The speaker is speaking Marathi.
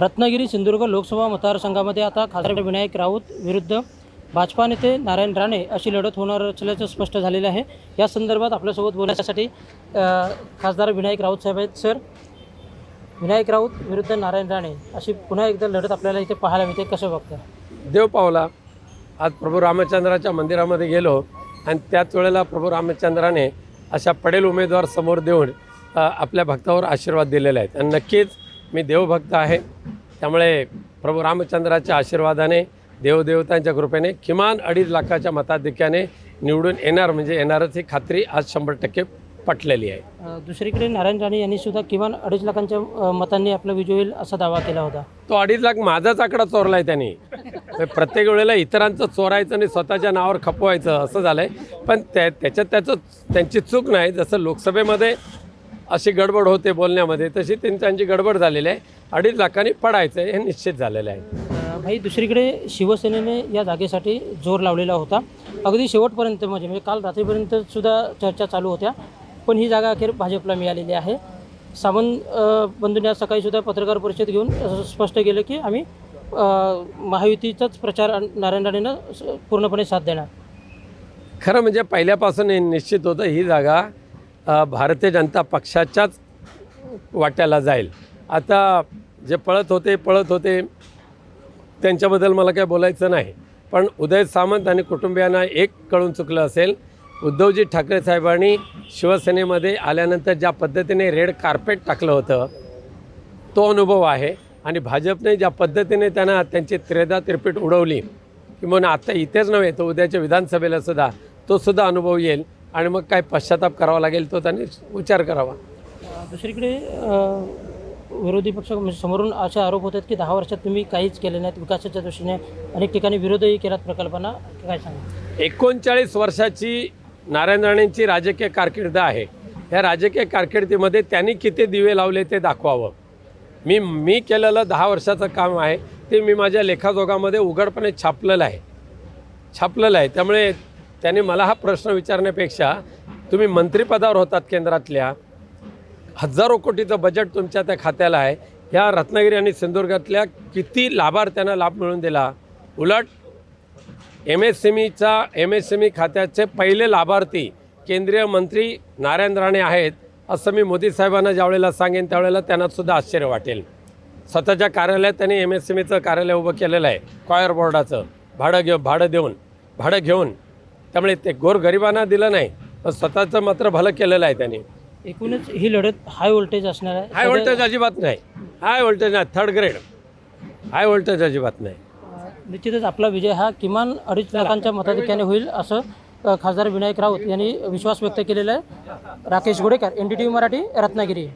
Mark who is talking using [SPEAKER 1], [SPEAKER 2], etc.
[SPEAKER 1] रत्नागिरी सिंधुदुर्ग लोकसभा मतदारसंघामध्ये आता खासदार विनायक राऊत विरुद्ध भाजपा नेते नारायण राणे अशी लढत होणार असल्याचं स्पष्ट झालेलं आहे. या संदर्भात आपल्यासोबत बोलण्यासाठी खासदार विनायक राऊत साहेब आहेत सर. विनायक राऊत विरुद्ध नारायण राणे अशी पुन्हा एकदा लढत आपल्याला इथे पाहायला मिळते. कसं बघता?
[SPEAKER 2] देव पावला. आज प्रभू रामचंद्राच्या मंदिरामध्ये गेलो आणि त्याच वेळेला प्रभू रामचंद्राने अशा पडेल उमेदवार समोर देऊन आपल्या भक्तावर आशीर्वाद दिलेले आहेत आणि नक्कीच मी देवभक्त आहे. त्यामुळे प्रभू रामचंद्राच्या आशीर्वादाने देवदेवतांच्या कृपेने किमान अडीच लाखाच्या मताधिक्याने निवडून येणार म्हणजे येणारच ही खात्री आज शंभर टक्के पटलेली आहे.
[SPEAKER 1] दुसरीकडे नारायण राणे यांनी सुद्धा किमान अडीच लाखांच्या मतांनी आपला विजय होईल असा दावा केला होता.
[SPEAKER 2] तो अडीच लाख माझाच आकडा चोरला आहे त्यांनी प्रत्येक वेळेला इतरांचं चोरायचं आणि स्वतःच्या नावावर खपवायचं असं झालं आहे पण त्या त्याच्यात त्याचं त्यांची चूक नाही. जसं लोकसभेमध्ये अशी गडबड होते बोलण्यामध्ये तशी त्यांची गडबड झालेली आहे. अडीच लाखांनी पडायचं हे निश्चित झालेलं आहे.
[SPEAKER 1] भाई दुसरीकडे शिवसेनेने या जागेसाठी जोर लावलेला होता. अगदी शेवटपर्यंत म्हणजे म्हणजे काल रात्रीपर्यंत सुद्धा चर्चा चालू होत्या पण ही जागा अखेर भाजपला मिळालेली आहे. सावंत बंधूंनी आज सकाळी सुद्धा पत्रकार परिषद घेऊन असं स्पष्ट केलं की आम्ही महायुतीचाच प्रचार नारायण राणेंना पूर्णपणे साथ देणार.
[SPEAKER 2] खरं म्हणजे पहिल्यापासून हे निश्चित होतं ही जागा भारतीय जनता पक्षाच्याच वाट्याला जाईल. आता जे पळत होते पळत होते त्यांच्याबद्दल मला काय बोलायचं नाही. पण उदय सामंत आणि कुटुंबियांना एक कळून चुकलं असेल उद्धवजी ठाकरे साहेबांनी शिवसेनेमध्ये आल्यानंतर ज्या पद्धतीने रेड कार्पेट टाकलं होतं तो अनुभव आहे. आणि भाजपने ज्या पद्धतीने त्यांना त्यांची त्रेदा त्रिपीट उडवली की म्हणून आता इथेच नव्हे तर उद्याच्या विधानसभेला सुद्धा तो सुद्धा अनुभव येईल. आणि मग काय पश्चाताप करावा लागेल तो त्यांनी विचार करावा.
[SPEAKER 1] दुसरीकडे विरोधी पक्ष म्हणजे समोरून असे आरोप होतात की दहा वर्षात तुम्ही काहीच केले नाहीत विकासाच्या दृष्टीने. अनेक ठिकाणी विरोधही केलात प्रकल्पांना. काय सांगा
[SPEAKER 2] एकोणचाळीस वर्षाची नारायण राणेंची राजकीय कारकीर्द आहे. या राजकीय कारकिर्दीमध्ये त्यांनी किती दिवे लावले ते दाखवावं. मी मी केलेलं दहा वर्षाचं काम आहे. ते मी माझ्या लेखाजोगामध्ये उघडपणे छापलेलं आहे. छापलेलं आहे. त्यामुळे त्यांनी मला हा प्रश्न विचारण्यापेक्षा तुम्ही मंत्रिपदावर होतात केंद्रातल्या हजारो कोटीचं बजेट तुमच्या त्या खात्याला आहे. ह्या रत्नागिरी आणि सिंधुदुर्गातल्या किती लाभार्थ्यांना लाभ मिळून दिला? उलट एम एस एम ईचा एम एस एम ई खात्याचे पहिले लाभार्थी केंद्रीय मंत्री नारायण राणे आहेत असं मी मोदी साहेबांना ज्यावेळेला सांगेन त्यावेळेला त्यांनासुद्धा आश्चर्य वाटेल. स्वतःच्या कार्यालयात त्यांनी एम एस एम ईचं कार्यालय उभं केलेलं आहे कॉयर बोर्डाचं भाडं घेऊ भाडं देऊन भाडं घेऊन. त्यामुळे ते गोरगरिबांना दिलं नाही पण स्वतःचं मात्र भलं केलेलं आहे त्यांनी.
[SPEAKER 1] एकूणच ही लढत हाय व्होल्टेज असणार आहे.
[SPEAKER 2] हाय व्होल्टेज अजिबात नाही. हाय व्होल्टेज नाही थर्ड ग्रेड हाय व्होल्टेज अजिबात नाही.
[SPEAKER 1] निश्चितच आपला विजय हा किमान अडीच लाखांच्या मताधिक्याने होईल असं अ, खासदार विनायक राऊत यांनी विश्वास व्यक्त केलेला आहे. Rakesh Godekar N D T V Marathi Ratnagiri.